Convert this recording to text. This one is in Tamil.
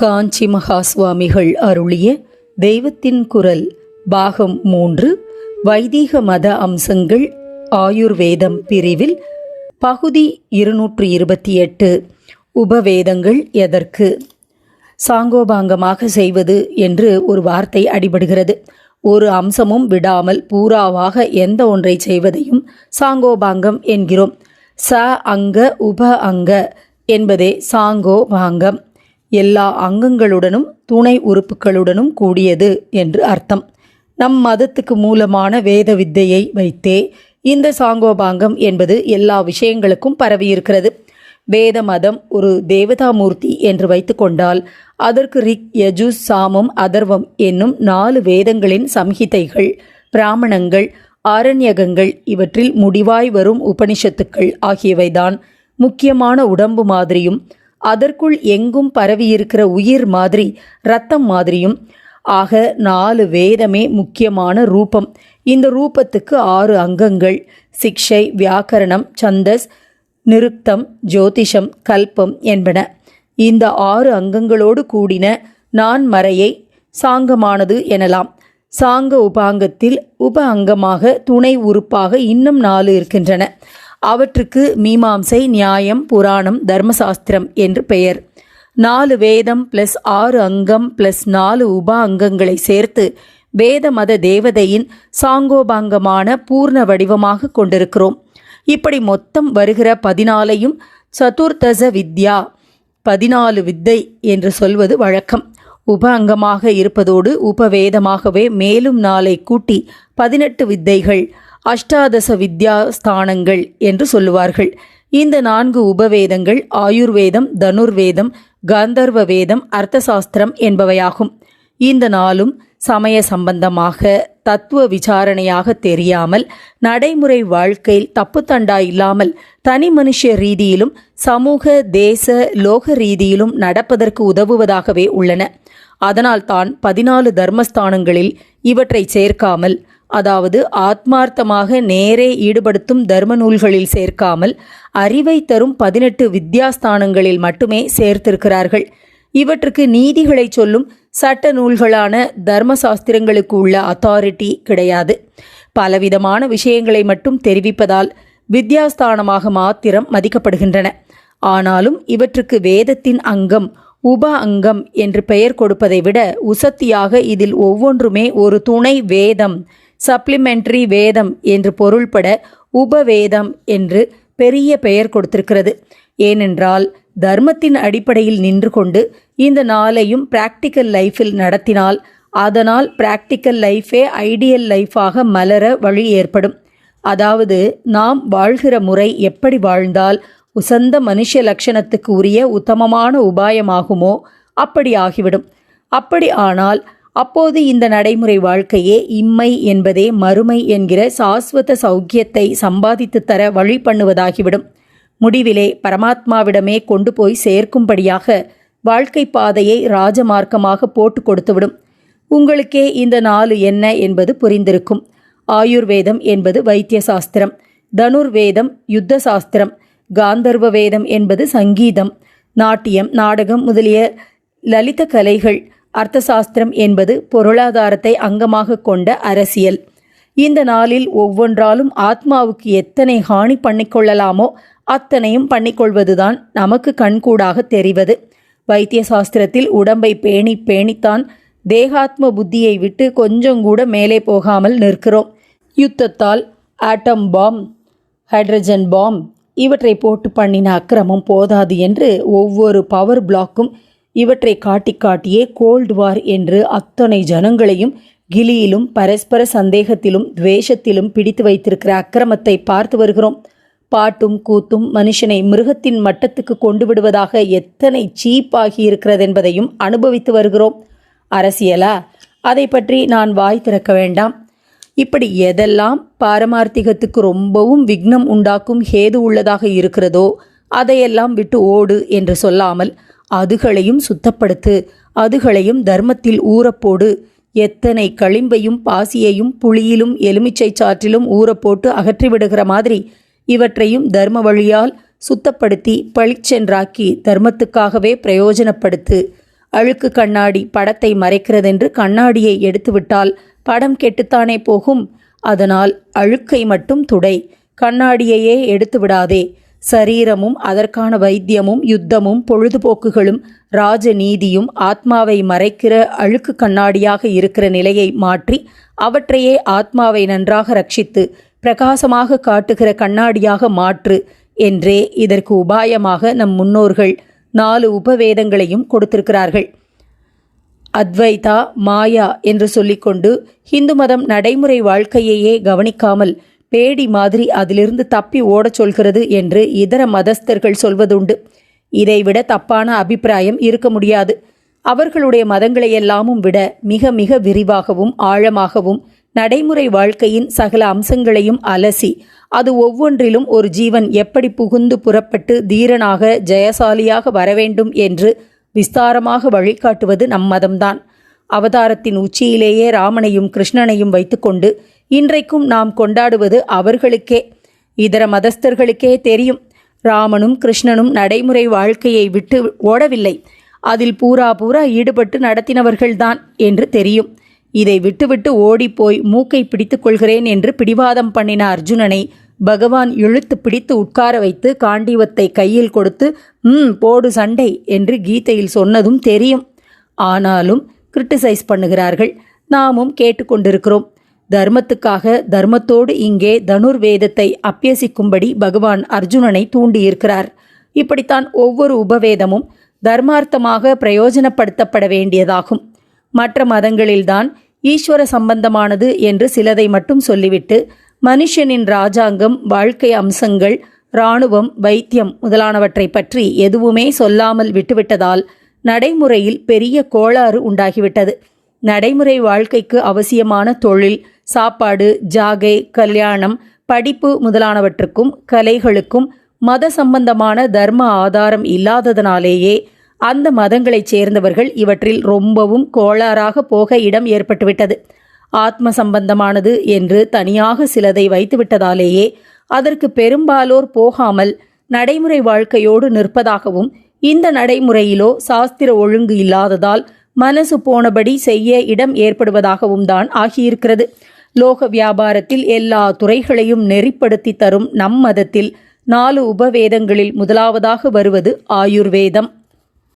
காஞ்சி மகா சுவாமிகள் அருளிய தெய்வத்தின் குரல் பாகம் மூன்று வைதீக மத அம்சங்கள் ஆயுர்வேதம் பிரிவில் பகுதி இருநூற்று இருபத்தி எட்டு உபவேதங்கள் எதற்கு? சாங்கோபாங்கமாக செய்வது என்று ஒரு வார்த்தை அடிபடுகிறது. ஒரு அம்சமும் விடாமல் பூராவாக எந்த ஒன்றை செய்வதையும் சாங்கோபாங்கம் என்கிறோம். ச அங்க உப அங்க என்பதே சாங்கோபாங்கம். எல்லா அங்கங்களுடனும் துணை உறுப்புகளுடனும் கூடியது என்று அர்த்தம். நம் மதத்துக்கு மூலமான வேத வித்தையை வைத்தே இந்த சாங்கோபாங்கம் என்பது எல்லா விஷயங்களுக்கும் பரவியிருக்கிறது. வேத மதம் ஒரு தேவதாமூர்த்தி என்று வைத்துக்கொண்டால் அதற்கு ரிக் யஜு சாமம் அதர்வம் என்னும் நாலு வேதங்களின் சம்ஹிதைகள் பிராமணங்கள் ஆரண்யகங்கள் இவற்றில் முடிவாய் வரும் உபனிஷத்துக்கள் ஆகியவைதான் முக்கியமான உடம்பு மாதிரியும் அதற்குள் எங்கும் பரவியிருக்கிற உயிர் மாதிரி ரத்தம் மாதிரியும். ஆக நாலு வேதமே முக்கியமான ரூபம். இந்த ரூபத்துக்கு ஆறு அங்கங்கள். சிக்ஷை வியாக்கரணம் சந்தஸ் நிருக்தம் ஜோதிஷம் கல்பம் என்பன. இந்த ஆறு அங்கங்களோடு கூடின நான் மறையை சாங்கமானது எனலாம். சாங்க உபாங்கத்தில் உப அங்கமாக துணை உறுப்பாக இன்னும் நாலு இருக்கின்றன. அவற்றுக்கு மீமாம்சை நியாயம் புராணம் தர்மசாஸ்திரம் என்று பெயர். நாலு வேதம் ப்ளஸ் ஆறு அங்கம் ப்ளஸ் நாலு உப அங்கங்களை சேர்த்து வேத மத தேவதையின் சாங்கோபாங்கமான பூர்ண வடிவமாக கொண்டிருக்கிறோம். இப்படி மொத்தம் வருகிற பதினாலையும் சதுர்தச வித்யா பதினாலு வித்தை என்று சொல்வது வழக்கம். உப அங்கமாக இருப்பதோடு உபவேதமாகவே மேலும் நாளை கூட்டி பதினெட்டு வித்தைகள் அஷ்டாதச வித்யா ஸ்தானங்கள் என்று சொல்லுவார்கள். இந்த நான்கு உபவேதங்கள் ஆயுர்வேதம் தனுர்வேதம் கந்தர்வ வேதம் அர்த்தசாஸ்திரம் என்பவையாகும். இந்த நாளும் சமய சம்பந்தமாக தத்துவ விசாரணையாக தெரியாமல் நடைமுறை வாழ்க்கையில் தப்புத்தண்டா இல்லாமல் தனி மனுஷ ரீதியிலும் சமூக தேச லோக ரீதியிலும் நடப்பதற்கு உதவுவதாகவே உள்ளன. அதனால் தான் பதினாலு தர்மஸ்தானங்களில் இவற்றை சேர்க்காமல் அதாவது ஆத்மார்த்தமாக நேரே ஈடுபடுத்தும் தர்ம நூல்களில் சேர்க்காமல் அறிவை தரும் பதினெட்டு வித்யாஸ்தானங்களில் மட்டுமே சேர்த்திருக்கிறார்கள். இவற்றுக்கு நீதிகளை சொல்லும் சட்ட நூல்களான தர்ம சாஸ்திரங்களுக்கு உள்ள அத்தாரிட்டி கிடையாது. பலவிதமான விஷயங்களை மட்டும் தெரிவிப்பதால் வித்யாஸ்தானமாக மாத்திரம் மதிக்கப்படுகின்றன. ஆனாலும் இவற்றுக்கு வேதத்தின் அங்கம் உப அங்கம் என்று பெயர் கொடுப்பதை விட உசத்தியாக இதில் ஒவ்வொன்றுமே ஒரு துணை வேதம் சப்ளிமெண்ட்ரி வேதம் என்று பொருள்பட உபவேதம் என்று பெரிய பெயர் கொடுத்திருக்கிறது. ஏனென்றால் தர்மத்தின் அடிப்படையில் நின்று கொண்டு இந்த நாளையும் பிராக்டிக்கல் லைஃபில் நடத்தினால் அதனால் பிராக்டிக்கல் லைஃபே ஐடியல் லைஃபாக மலர வழி ஏற்படும். அதாவது நாம் வாழ்கிற முறை எப்படி வாழ்ந்தால் உசந்த மனுஷ லட்சணத்துக்கு உரிய உத்தமமான உபாயமாகுமோ அப்படி ஆகிவிடும். அப்படி ஆனால் அப்போது இந்த நடைமுறை வாழ்க்கையே இம்மை என்பதே மறுமை என்கிற சாஸ்வத சௌக்கியத்தை சம்பாதித்து தர வழி பண்ணுவதாகிவிடும். முடிவிலே பரமாத்மாவிடமே கொண்டு போய் சேர்க்கும்படியாக வாழ்க்கை பாதையை ராஜமார்க்கமாக போட்டு கொடுத்துவிடும். உங்களுக்கே இந்த நாலு என்ன என்பது புரிந்திருக்கும். ஆயுர்வேதம் என்பது வைத்திய சாஸ்திரம் தனுர்வேதம் யுத்த சாஸ்திரம் காந்தர்வ வேதம் என்பது சங்கீதம். நாட்டியம் நாடகம் முதலிய லலித கலைகள். அர்த்தசாஸ்திரம் என்பது பொருளாதாரத்தை அங்கமாக கொண்ட அரசியல். இந்த நாளில் ஒவ்வொன்றாலும் ஆத்மாவுக்கு எத்தனை ஹானி பண்ணிக்கொள்ளலாமோ அத்தனையும் பண்ணிக்கொள்வதுதான் நமக்கு கண்கூடாக தெரிவது. வைத்திய சாஸ்திரத்தில் உடம்பை பேணி பேணித்தான் தேகாத்ம புத்தியை விட்டு கொஞ்சம் கூட மேலே போகாமல் நிற்கிறோம். யுத்தத்தால் ஆட்டம் பாம் ஹைட்ரஜன் பாம் இவற்றை போட்டு பண்ணின அக்கிரமம் போதாது என்று ஒவ்வொரு பவர் பிளாக்கும் இவற்றை காட்டி காட்டியே கோல்டு வார் என்று அத்தனை ஜனங்களையும் கிலியிலும் பரஸ்பர சந்தேகத்திலும் துவேஷத்திலும் பிடித்து வைத்திருக்கிற அக்கிரமத்தை பார்த்து வருகிறோம். பாட்டும் கூத்தும் மனுஷனை மிருகத்தின் மட்டத்துக்கு கொண்டு விடுவதாக எத்தனை சீப்பாகி இருக்கிறது என்பதையும் அனுபவித்து வருகிறோம். அரசியலா? அதை பற்றி நான் வாய் திறக்க வேண்டாம். இப்படி எதெல்லாம் பாரமார்த்திகத்துக்கு ரொம்பவும் விக்னம் உண்டாக்கும் ஹேது உள்ளதாக இருக்கிறதோ அதையெல்லாம் விட்டு ஓடு என்று சொல்லாமல் அதுகளையும் சுத்தப்படுத்து அதுகளையும் தர்மத்தில் ஊறப்போடு எத்தனை களிம்பையும் பாசியையும் புளியிலும் எலுமிச்சை சாற்றிலும் ஊறப்போட்டு அகற்றிவிடுகிற மாதிரி இவற்றையும் தர்ம வழியால் சுத்தப்படுத்தி பளிச்சென்றாக்கி தர்மத்துக்காகவே பிரயோஜனப்படுத்து. அழுக்கு கண்ணாடி படத்தை மறைக்கிறதென்று கண்ணாடியை எடுத்துவிட்டால் படம் கெட்டுத்தானே போகும். அதனால் அழுக்கை மட்டும் துடை. கண்ணாடியையே எடுத்து விடாதே சரீரமும் அதற்கான வைத்தியமும் யுத்தமும் பொழுதுபோக்குகளும் ராஜநீதியும் ஆத்மாவை மறைக்கிற அழுக்கு கண்ணாடியாக இருக்கிற நிலையை மாற்றி அவற்றையே ஆத்மாவை நன்றாக ரட்சித்து பிரகாசமாக காட்டுகிற கண்ணாடியாக மாற்று என்றே இதற்கு உபாயமாக நம் முன்னோர்கள் நாலு உபவேதங்களையும் கொடுத்திருக்கிறார்கள். அத்வைதா மாயா என்று சொல்லிக்கொண்டு ஹிந்து மதம் நடைமுறை வாழ்க்கையையே கவனிக்காமல் பேடி மாதிரி அதிலிருந்து தப்பி ஓடச் சொல்கிறது என்று இதர மதஸ்தர்கள் சொல்வதுண்டு. இதைவிட தப்பான அபிப்பிராயம் இருக்க முடியாது. அவர்களுடைய மதங்களையெல்லாமும் விட மிக மிக விரிவாகவும் ஆழமாகவும் நடைமுறை வாழ்க்கையின் சகல அம்சங்களையும் அலசி அது ஒவ்வொன்றிலும் ஒரு ஜீவன் எப்படி புகுந்து புறப்பட்டு தீரனாக ஜெயசாலியாக வரவேண்டும் என்று விஸ்தாரமாக வழிகாட்டுவது நம் மதம்தான். அவதாரத்தின் உச்சியிலேயே ராமனையும் கிருஷ்ணனையும் வைத்துக்கொண்டு இன்றைக்கும் நாம் கொண்டாடுவது அவர்களுக்கே. இதர மதஸ்தர்களுக்கே தெரியும். ராமனும் கிருஷ்ணனும் நடைமுறை வாழ்க்கையை விட்டு ஓடவில்லை. அதில் பூரா பூரா ஈடுபட்டு நடத்தினவர்கள்தான் என்று தெரியும். இதை விட்டுவிட்டு ஓடிப்போய் மூக்கை பிடித்துக் கொள்கிறேன் என்று பிடிவாதம் பண்ணின அர்ஜுனனை பகவான் இழுத்து பிடித்து உட்கார வைத்து காண்டீவத்தை கையில் கொடுத்து ம் போடு சண்டை என்று கீதையில் சொன்னதும் தெரியும். ஆனாலும் கிரிட்டிசைஸ் பண்ணுகிறார்கள். நாமும் கேட்டுக்கொண்டிருக்கிறோம். தர்மத்துக்காக தர்மத்தோடு இங்கே தனுர்வேதத்தை அப்பியசிக்கும்படி பகவான் அர்ஜுனனை தூண்டியிருக்கிறார். இப்படித்தான் ஒவ்வொரு உபவேதமும் தர்மார்த்தமாக பிரயோஜனப்படுத்தப்பட வேண்டியதாகும். மற்ற மதங்களில்தான் ஈஸ்வர சம்பந்தமானது என்று சிலதை மட்டும் சொல்லிவிட்டு மனுஷனின் ராஜாங்கம் வாழ்க்கை அம்சங்கள் இராணுவம் வைத்தியம் முதலானவற்றை பற்றி எதுவுமே சொல்லாமல் விட்டுவிட்டதால் நடைமுறையில் பெரிய கோளாறு உண்டாகிவிட்டது. நடைமுறை வாழ்க்கைக்கு அவசியமான தொழில் சாப்பாடு ஜாகை கல்யாணம் படிப்பு முதலானவற்றுக்கும் கலைகளுக்கும் மத சம்பந்தமான தர்ம ஆதாரம் இல்லாததனாலேயே அந்த மதங்களைச் சேர்ந்தவர்கள் இவற்றில் ரொம்பவும் கோளாறாக போக இடம் ஏற்பட்டுவிட்டது. ஆத்ம சம்பந்தமானது என்று தனியாக சிலதை வைத்துவிட்டதாலேயே அதற்கு பெரும்பாலோர் போகாமல் நடைமுறை வாழ்க்கையோடு நிற்பதாகவும் இந்த நடைமுறையிலோ சாஸ்திர ஒழுங்கு இல்லாததால் மனசு போனபடி செய்ய இடம் ஏற்படுவதாகவும் தான் ஆகியிருக்கிறது. லோக வியாபாரத்தில் எல்லா துறைகளையும் நெறிப்படுத்தி தரும் நம் மதத்தில் நாலு உபவேதங்களில் முதலாவதாக வருவது ஆயுர்வேதம்.